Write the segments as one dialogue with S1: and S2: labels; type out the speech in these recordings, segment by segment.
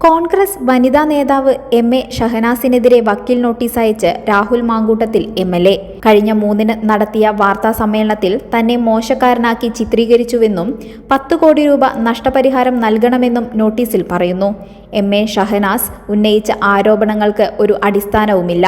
S1: കോൺഗ്രസ് വനിതാ നേതാവ് M A ഷഹനാസിനെതിരെ വക്കീൽ നോട്ടീസ് അയച്ച് Rahul Mankoottathil M L A. കഴിഞ്ഞ മൂന്നിന് നടത്തിയ വാർത്താ സമ്മേളനത്തിൽ തന്നെ മോശക്കാരനാക്കി ചിത്രീകരിച്ചുവെന്നും പത്ത് കോടി രൂപ നഷ്ടപരിഹാരം നൽകണമെന്നും നോട്ടീസിൽ പറയുന്നു. എം എ ഷഹനാസ് ഉന്നയിച്ച ആരോപണങ്ങൾക്ക് ഒരു അടിസ്ഥാനവുമില്ല.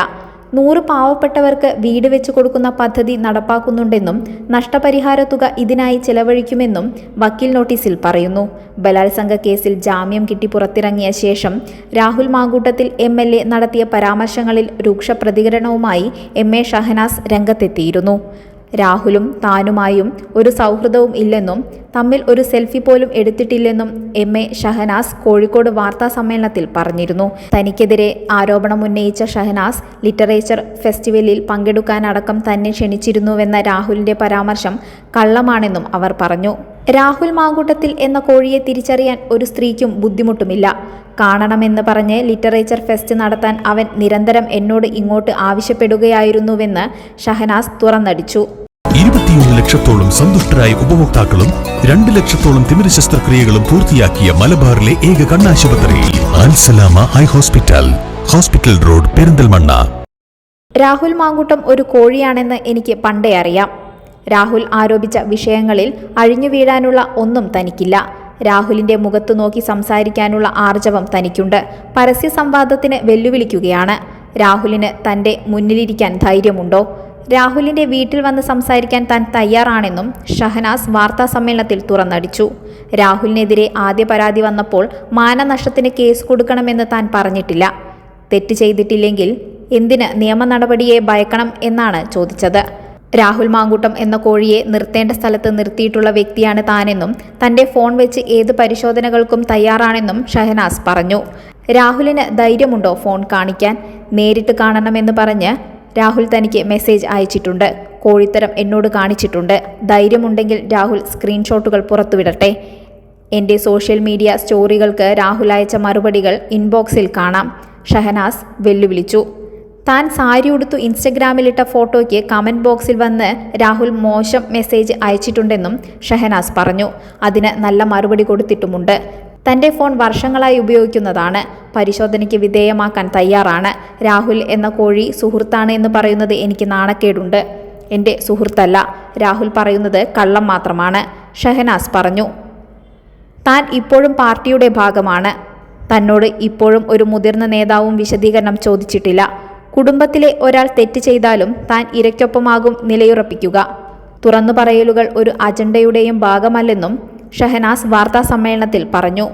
S1: നൂറ് പാവപ്പെട്ടവർക്ക് വീട് വെച്ച് കൊടുക്കുന്ന പദ്ധതി നടപ്പാക്കുന്നുണ്ടെന്നും നഷ്ടപരിഹാര തുക ഇതിനായി ചെലവഴിക്കുമെന്നും വക്കീൽ നോട്ടീസിൽ പറയുന്നു. ബലാത്സംഗ കേസിൽ ജാമ്യം കിട്ടി പുറത്തിറങ്ങിയ ശേഷം Rahul Mankoottathil M L A നടത്തിയ പരാമർശങ്ങളിൽ രൂക്ഷ പ്രതികരണവുമായി എം എ ഷഹനാസ് രംഗത്തെത്തിയിരുന്നു. രാഹുലും താനുമായും ഒരു സൗഹൃദവും ഇല്ലെന്നും തമ്മിൽ ഒരു സെൽഫി പോലും എടുത്തിട്ടില്ലെന്നും എം എ ഷഹനാസ് കോഴിക്കോട് വാർത്താ സമ്മേളനത്തിൽ പറഞ്ഞിരുന്നു. തനിക്കെതിരെ ആരോപണം ഉന്നയിച്ച ഷഹനാസ് ലിറ്ററേച്ചർ ഫെസ്റ്റിവലിൽ പങ്കെടുക്കാനടക്കം തന്നെ ക്ഷണിച്ചിരുന്നുവെന്ന രാഹുലിന്റെ പരാമർശം കള്ളമാണെന്നും അവർ പറഞ്ഞു. രാഹുൽ മാങ്കൂട്ടത്തിൽ എന്ന കോഴിയെ തിരിച്ചറിയാൻ ഒരു സ്ത്രീക്കും ബുദ്ധിമുട്ടുമില്ല. കാണണമെന്ന് പറഞ്ഞ് ലിറ്ററേച്ചർ ഫെസ്റ്റ് നടത്താൻ അവൻ നിരന്തരം എന്നോട് ഇങ്ങോട്ട് ആവശ്യപ്പെടുകയായിരുന്നുവെന്ന് ഷഹനാസ് തുറന്നടിച്ചു.
S2: ഇരുപത്തിയൊന്ന് ലക്ഷത്തോളം സന്തുഷ്ടരായ ഉപഭോക്താക്കളും രണ്ട് ലക്ഷത്തോളം തിമിര ശസ്ത്രക്രിയകളും പൂർത്തിയാക്കിയ മലബാറിലെ ഏക കണ്ണാശുപത്രി Alsalama eye hospital hospital road Perinthalmanna.
S1: Rahul Mankoottam ഒരു കോഴിയാണെന്ന് എനിക്ക് പണ്ടേ അറിയാം. രാഹുൽ ആരോപിച്ച വിഷയങ്ങളിൽ അഴിഞ്ഞു വീഴാനുള്ള ഒന്നും തനിക്കില്ല. രാഹുലിന്റെ മുഖത്തു നോക്കി സംസാരിക്കാനുള്ള ആർജവം തനിക്കുണ്ട്. പരസ്യ സംവാദത്തിന് വെല്ലുവിളിക്കുകയാണ്. രാഹുലിന് തന്റെ മുന്നിലിരിക്കാൻ ധൈര്യമുണ്ടോ? രാഹുലിന്റെ വീട്ടിൽ വന്ന് സംസാരിക്കാൻ താൻ തയ്യാറാണെന്നും ഷഹനാസ് വാർത്താ സമ്മേളനത്തിൽ തുറന്നടിച്ചു. രാഹുലിനെതിരെ ആദ്യ പരാതി വന്നപ്പോൾ മാനനഷ്ടത്തിന് കേസ് കൊടുക്കണമെന്ന് താൻ പറഞ്ഞിട്ടില്ല. തെറ്റ് ചെയ്തിട്ടില്ലെങ്കിൽ എന്തിന് നിയമ നടപടിയെ ഭയക്കണം എന്നാണ് ചോദിച്ചത്. രാഹുൽ മാങ്കൂട്ടം എന്ന കോഴിയെ നിർത്തേണ്ട സ്ഥലത്ത് നിർത്തിയിട്ടുള്ള വ്യക്തിയാണ് താനെന്നും തന്റെ ഫോൺ വെച്ച് ഏത് പരിശോധനകൾക്കും തയ്യാറാണെന്നും ഷഹനാസ് പറഞ്ഞു. രാഹുലിന് ധൈര്യമുണ്ടോ ഫോൺ കാണിക്കാൻ? നേരിട്ട് കാണണമെന്ന് പറഞ്ഞ് രാഹുൽ തനിക്ക് മെസ്സേജ് അയച്ചിട്ടുണ്ട്. കോഴിത്തരം എന്നോട് കാണിച്ചിട്ടുണ്ട്. ധൈര്യമുണ്ടെങ്കിൽ രാഹുൽ സ്ക്രീൻഷോട്ടുകൾ പുറത്തുവിടട്ടെ. എന്റെ സോഷ്യൽ മീഡിയ സ്റ്റോറികൾക്ക് രാഹുൽ അയച്ച മറുപടികൾ ഇൻബോക്സിൽ കാണാം. ഷഹനാസ് വെല്ലുവിളിച്ചു. താൻ സാരി ഉടുത്തു ഇൻസ്റ്റഗ്രാമിലിട്ട ഫോട്ടോയ്ക്ക് കമന്റ് ബോക്സിൽ വന്ന് രാഹുൽ മോശം മെസ്സേജ് അയച്ചിട്ടുണ്ടെന്നും ഷഹനാസ് പറഞ്ഞു. അതിന് നല്ല മറുപടി കൊടുത്തിട്ടുമുണ്ട്. തന്റെ ഫോൺ വർഷങ്ങളായി ഉപയോഗിക്കുന്നതാണ്. പരിശോധനയ്ക്ക് വിധേയമാക്കാൻ തയ്യാറാണ്. രാഹുൽ എന്ന കോഴി സുഹൃത്താണ് എന്ന് പറയുന്നത് എനിക്ക് നാണക്കേടുണ്ട്. എന്റെ സുഹൃത്തല്ല. രാഹുൽ പറയുന്നത് കള്ളം മാത്രമാണ്. ഷഹനാസ് പറഞ്ഞു. താൻ ഇപ്പോഴും പാർട്ടിയുടെ ഭാഗമാണ്. തന്നോട് ഇപ്പോഴും ഒരു മുതിർന്ന നേതാവും വിശദീകരണം ചോദിച്ചിട്ടില്ല. കുടുംബത്തിലെ ഒരാൾ തെറ്റ് ചെയ്താലും താൻ ഇരയ്ക്കൊപ്പമാകും നിലയുറപ്പിക്കുക. തുറന്നു പറയലുകൾ ഒരു അജണ്ടയുടെയും ഭാഗമല്ലെന്നും ഷഹനാസ് വാർത്താ സമ്മേളനത്തിൽ പറഞ്ഞു